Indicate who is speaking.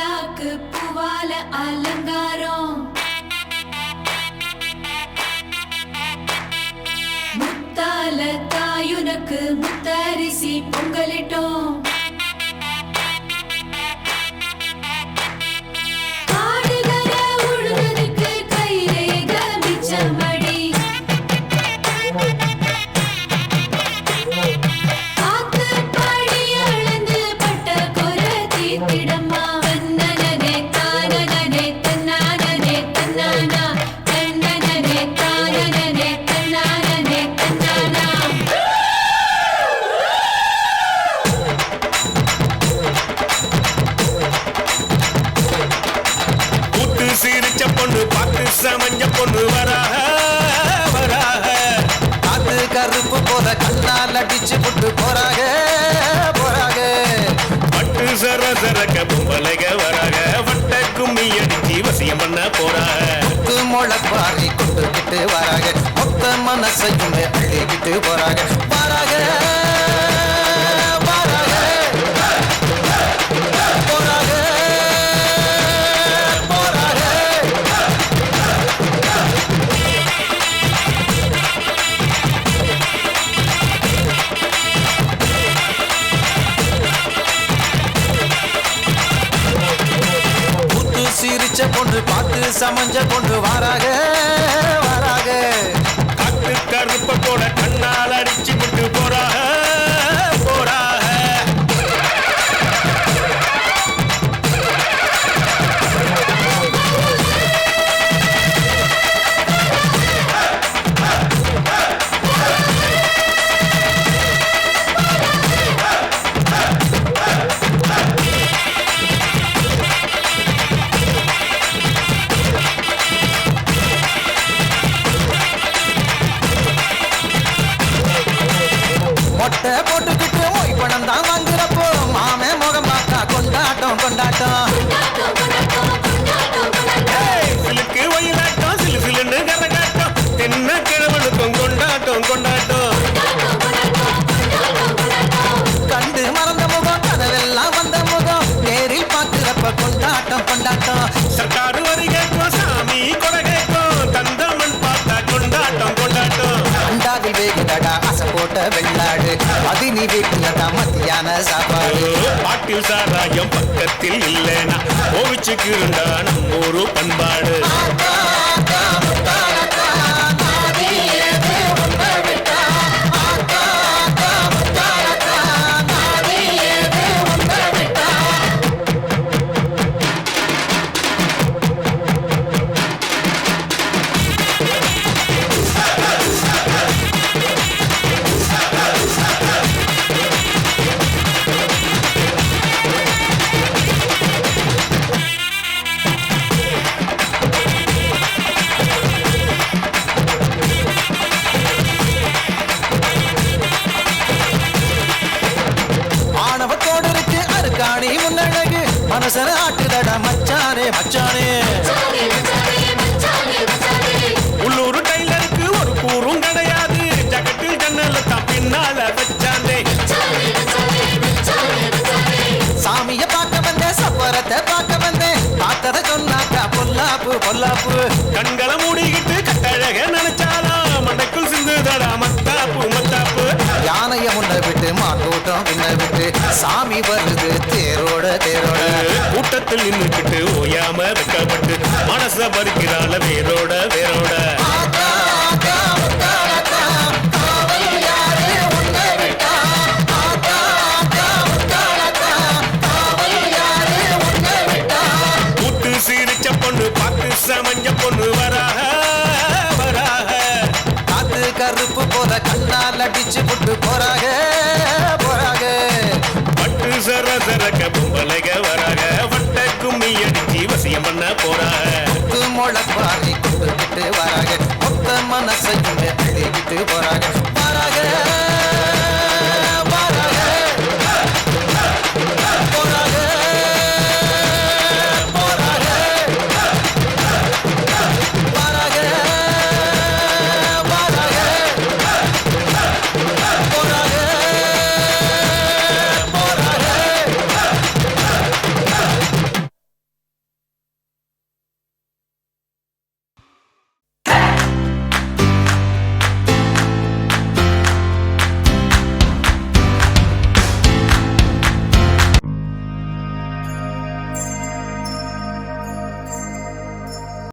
Speaker 1: பூவாலாக்கு பூவால அலங்காரம். முத்தால
Speaker 2: தாயுனக்கு முத்தரிசி பொங்கலிட்டோம். பார்த்து சமஞ்ச பொண்ணு வராக வராக
Speaker 3: அது கருப்பு போல கண்ணால் அடிச்சு புட்டு போறாக போறாக.
Speaker 2: பட்டு சர சரக்க பொம்பளைக வராக. வட்ட கும்மி அடிச்சு வசியம் பண்ண போறாக.
Speaker 3: முத்து முளைப்பாரி கொண்டுகிட்டு வராக. மொத்த மனசையுமே அள்ளிக்கிட்டு போறாக. வராக. பார்த்து சமஞ்ச கொண்டு வராக வராக.
Speaker 2: கருப்ப கூட கண்ணால் அடிச்சு
Speaker 3: சாப்பாடு
Speaker 2: பாட்டில் சாராயம் பக்கத்தில் இல்லைனா கோவிச்சுக்கு இருந்தா நம்ம ஒரு பண்பாடு.
Speaker 3: முன்னழகு மனசன ஆட்டுதடா மச்சானே மச்சானே.
Speaker 2: உள்ளூர் டைலருக்கு ஒரு கூறும் கிடையாது. ஜகட்டு ஜன்னல தான் பின்னால வச்சாந்தே
Speaker 3: சாமிய பார்க்க வந்தேன் சப்பரத்தை பார்க்க வந்தேன். பார்த்ததை சொன்னாக்கா பொல்லாப்பு பொல்லாப்பு. வருது. சாமி வருது. தேரோட தேரோட.
Speaker 2: கூட்டத்தில் நின்றுக்கிட்டு ஓயாம வைக்கப்பட்டு மனச பறிக்கிறாள் வேரோட வேரோட. பொண்ணு பார்த்து சமஞ்ச பொண்ணு வர சர பொம்பளைக